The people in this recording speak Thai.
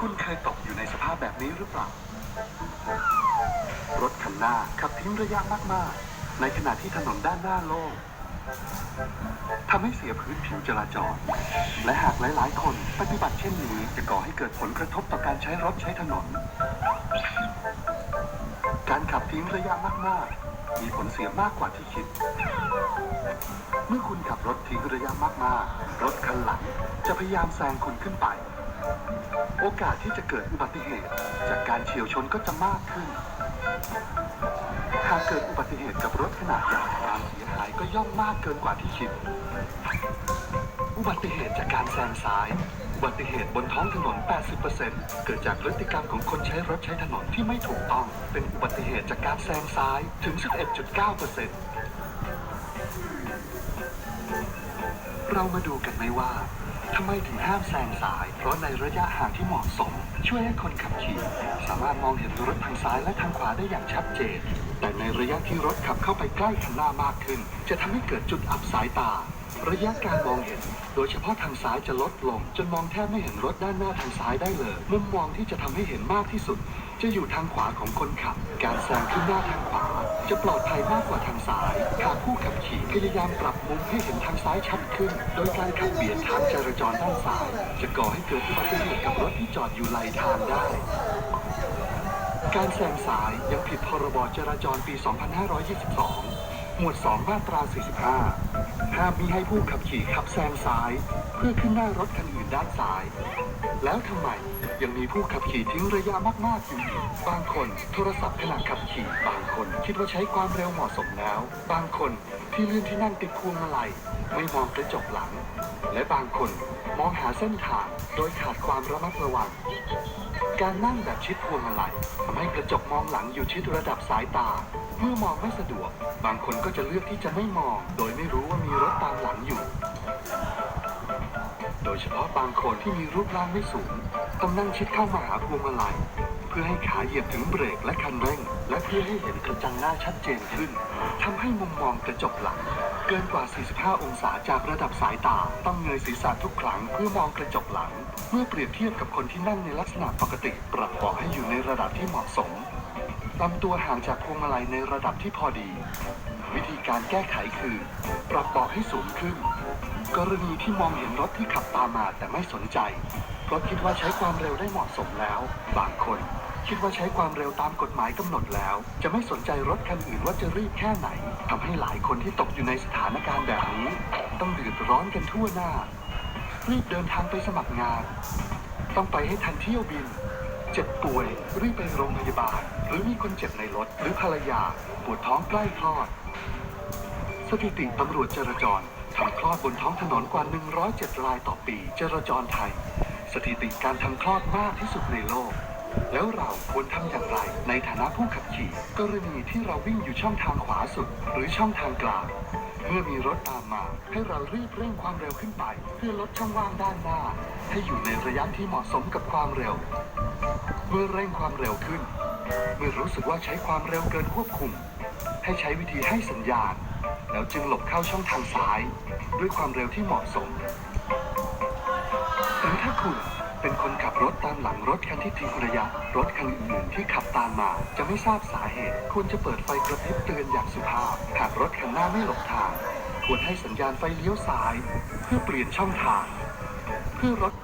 คุณเคยตกอยู่ในสภาพแบบนี้หรือเปล่า รถคันหน้าขับทิ้งระยะมากๆ ในขณะที่ถนนด้านหน้าโล่งทำให้เสียพื้นผิวจราจร และหากหลาย ๆ คนปฏิบัติเช่นนี้จะก่อให้เกิดผลกระทบต่อการใช้รถใช้ถนน การขับทิ้งระยะมาก ๆ มีผลเสียมากกว่าที่คิด เมื่อคุณขับรถทิ้งระยะมาก ๆ รถคันหลังจะพยายามแซงคุณขึ้นไป โอกาสที่จะเกิดอุบัติเหตุ จากการเฉียวชนก็จะมากขึ้น หากเกิดอุบัติเหตุกับรถขนาดใหญ่ความเสียหายก็ย่อมมากเกินกว่าที่คิด อุบัติเหตุจากการแซงซ้าย อุบัติเหตุบนท้องถนน 80%เกิดจากพฤติกรรมของคนใช้รถใช้ถนนที่ไม่ถูกต้อง เป็นอุบัติเหตุจากการแซงซ้ายถึง 11.9%เรามาดูกันไหมว่า ทำไมถึงห้ามแซงซ้าย เพราะในระยะห่างที่เหมาะสม ช่วยให้คนขับขี่ สามารถมองเห็นรถทางซ้ายและทางขวาได้อย่างชัดเจน แต่ในระยะที่รถขับเข้าไปใกล้คันหน้ามากขึ้น จะทำให้เกิดจุดอับสายตา ระยะการมองเห็น โดยเฉพาะทางซ้ายจะลดลง จนมองแทบไม่เห็นรถด้านหน้าทางซ้ายได้เลย มุมมองที่จะทำให้เห็นมากที่สุด จะอยู่ทางขวาของคนขับ การแซงขึ้นหน้าทางขวา จะปลอดภัยมากกว่าทางซ้ายหากผู้ขับขี่พยายามปรับมุมให้เห็นทางซ้ายชัดขึ้น โดยการขับเบียดทางจราจรด้านซ้าย จะก่อให้เกิดอุบัติเหตุกับรถที่จอดอยู่ไหลทางได้ การแซงซ้ายยังผิดพรบจราจรปี 2522 หมวด 2 มาตรา 45 ห้ามมิให้ผู้ขับขี่ขับแซงซ้าย เพื่อขึ้นหน้ารถคันอื่นด้านซ้าย แล้วทำไม ยังมีผู้ขับขี่ทิ้งระยะมากๆอยู่อีกบางคนโทรศัพท์ขณะขับขี่ บางคนคิดว่าใช้ความเร็วเหมาะสมแล้ว บางคนที่ลื่นที่นั่งติดพวงมาลัยไม่มองกระจกหลัง และบางคนมองหาเส้นทางโดยขาดความระมัดระวัง การนั่งแบบชิดพวงมาลัยทำให้กระจกมองหลังอยู่ชิดระดับสายตา เมื่อมองไม่สะดวก บางคนก็จะเลือกที่จะไม่มอง โดยไม่รู้ว่ามีรถตามหลังอยู่ โดยเฉพาะบางคนที่มีรูปร่างไม่สูง ต้องนั่งชิดเข้ามาหาพวงมาลัยเพื่อให้ขาเหยียบถึงเบรกและคันเร่ง และเพื่อให้เห็นกระจังหน้าชัดเจนขึ้นทำให้มุมมองกระจกหลัง เกินกว่า 45 องศาจากระดับสายตา ต้องเงยศีรษะทุกครั้งเพื่อมองกระจกหลัง เมื่อเปรียบเทียบกับคนที่นั่งในลักษณะปกติ ปรับเบาะให้อยู่ในระดับที่เหมาะสมลำตัวห่างจากพวงมาลัยในระดับที่พอดี วิธีการแก้ไขคือ ปรับเบาะให้สูงขึ้น กรณีที่มองเห็นรถที่ขับตามมาแต่ไม่สนใจ เพราะคิดว่าใช้ความเร็วได้เหมาะสมแล้ว บางคน คิดว่าใช้ความเร็วตามกฎหมายกำหนดแล้ว จะไม่สนใจรถคันอื่นว่าจะรีบแค่ไหนทำให้หลายคนที่ตกอยู่ในสถานการณ์แบบนี้ ต้องเดือดร้อนกันทั่วหน้า รีบเดินทางไปสมัครงาน ต้องไปให้ทันเที่ยวบิน เจ็บป่วยรีบไปโรงพยาบาล หรือมีคนเจ็บในรถหรือภรรยาปวดท้องใกล้คลอด สถิติตำรวจจราจร ทำคลอดบนท้องถนนกว่า 107 รายต่อปีจราจรไทย สถิติการทำคลอดมากที่สุดในโลก แล้วเราควรทำอย่างไรในฐานะผู้ขับขี่ กรณีที่เราวิ่งอยู่ช่องทางขวาสุด หรือช่องทางกลางเมื่อมีรถตามมา ให้เรารีบเร่งความเร็วขึ้นไป เพื่อลดช่องว่างด้านหน้า ให้อยู่ในระยะที่เหมาะสมกับความเร็ว เมื่อเร่งความเร็วขึ้น เมื่อรู้สึกว่าใช้ความเร็วเกินควบคุม ให้ใช้วิธีให้สัญญาณ แล้วจึงหลบเข้าช่องทางซ้าย ด้วยความเร็วที่เหมาะสม หรือถ้าคุณเป็นคนขับรถตามหลังรถคันที่ทิ้งระยะ รถคันอื่นๆที่ขับตามมาจะไม่ทราบสาเหตุ ควรจะเปิดไฟกระพริบเตือนอย่างสุภาพ หากรถคันหน้าไม่หลบทาง ควรให้สัญญาณไฟเลี้ยวซ้าย เพื่อเปลี่ยนช่องทาง เพื่อรถ